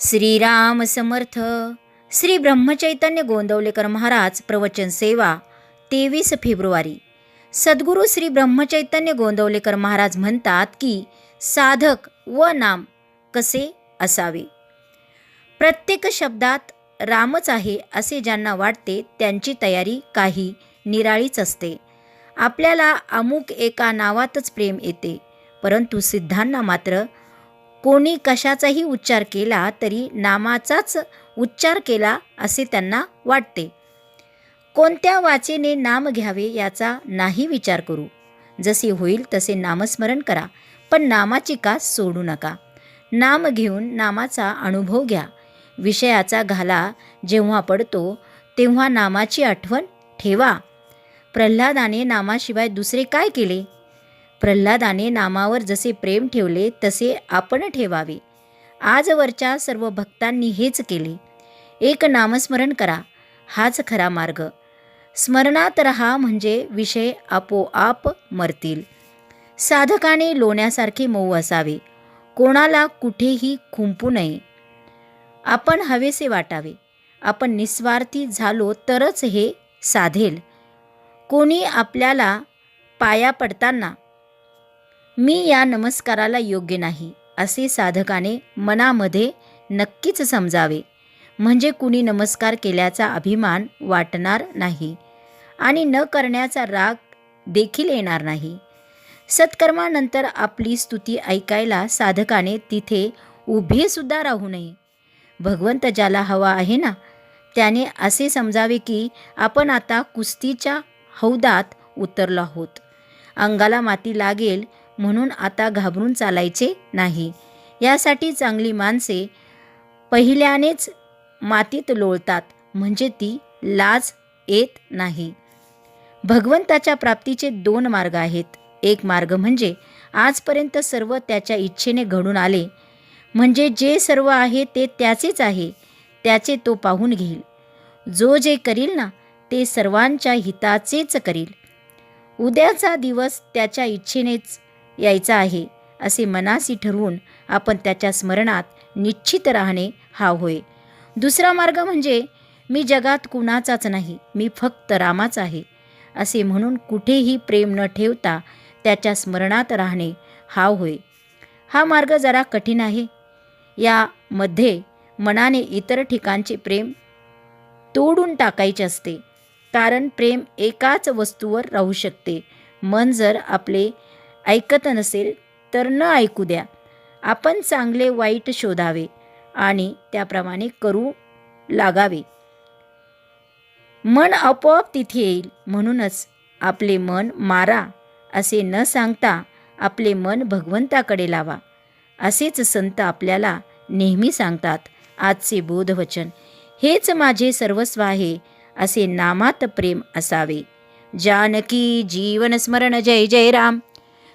श्रीराम समर्थ. श्री ब्रह्मचैतन्य गोंदवलेकर महाराज प्रवचन सेवा तेवीस फेब्रुवारी. सद्गुरू श्री ब्रह्मचैतन्य गोंदवलेकर महाराज म्हणतात की साधक व नाम कसे असावे? प्रत्येक शब्दात रामच आहे असे ज्यांना वाटते त्यांची तयारी काही निराळीच असते. आपल्याला अमुक एका नावातच प्रेम येते परंतु सिद्धांना मात्र कोणी कशाचाही उच्चार केला तरी नामाचाच उच्चार केला असे त्यांना वाटते. कोणत्या वाचेने नाम घ्यावे याचा नाही विचार करू. जसे होईल तसे नामस्मरण करा पण नामाची कास सोडू नका. नाम घेऊन नामाचा अनुभव घ्या. विषयाचा घाला जेव्हा पडतो तेव्हा नामाची आठवण ठेवा. प्रल्हादाने नामाशिवाय दुसरे काय केले? प्रल्हादाने नामावर जसे प्रेम ठेवले तसे आपण ठेवावे. आजवरच्या सर्व भक्तांनी हेच केले. एक नामस्मरण करा. हाच खरा मार्ग. स्मरणात रहा म्हणजे विषय आपोआप मरतील. साधकाने लोण्यासारखे मऊ असावे. कोणाला कुठेही खुंपू नये. आपण हवेसे वाटावे. आपण निस्वार्थी झालो तरच हे साधेल. कोणी आपल्याला पाया पडताना मी या नमस्काराला योग्य नाही असे साधकाने मनामध्ये नक्कीच समजावे. म्हणजे कुणी नमस्कार केल्याचा अभिमान वाटणार नाही आणि न करण्याचा राग देखील येणार नाही. सत्कर्मानंतर आपली स्तुती ऐकायला साधकाने तिथे उभेसुद्धा राहू नये. भगवंत ज्याला हवा आहे ना त्याने असे समजावे की आपण आता कुस्तीच्या हौदात उतरलो आहोत. अंगाला माती लागेल म्हणून आता घाबरून चालायचे नाही. यासाठी चांगली माणसे पहिल्यानेच मातीत लोळतात म्हणजे ती लाज येत नाही. भगवंताच्या प्राप्तीचे दोन मार्ग आहेत. एक मार्ग म्हणजे आजपर्यंत सर्व त्याच्या इच्छेने घडून आले म्हणजे जे सर्व आहे ते त्याचेच आहे त्याचे तो पाहून घेईल. जो जे करील ना ते सर्वांच्या हिताचेच करील. उद्याचा दिवस त्याच्या इच्छेनेच यायचा आहे असे मनासी ठरवून आपण त्याच्या स्मरणात निश्चित राहणे हा होय. दुसरा मार्ग म्हणजे मी जगात कुणाचाच नाही मी फक्त रामाच आहे असे म्हणून कुठेही प्रेम न ठेवता त्याच्या स्मरणात राहणे हा होय. हा मार्ग जरा कठीण आहे. यामध्ये मनाने इतर ठिकाणचे प्रेम तोडून टाकायचे असते कारण प्रेम एकाच वस्तूवर राहू शकते. मन जर आपले ऐकत नसेल तर न ऐकू द्या. आपण चांगले वाईट शोधावे आणि त्याप्रमाणे करू लागावे. मन आपोआप तिथे येईल. म्हणूनच आपले मन मारा असे न सांगता आपले मन भगवंताकडे लावा. असेच संत आपल्याला नेहमी सांगतात आजचे बोधवचन. हेच माझे सर्वस्व आहे असे नामात प्रेम असावे. जानकी जीवन स्मरण जय जय राम.